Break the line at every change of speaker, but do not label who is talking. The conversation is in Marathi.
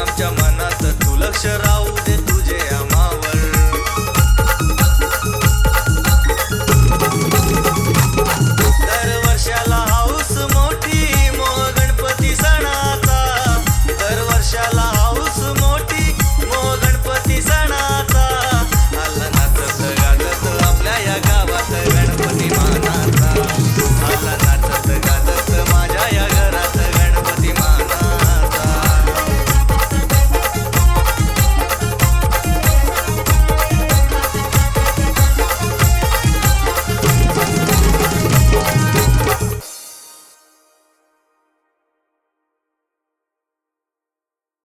आमच्या मनात दुर्लक्ष राहू दे.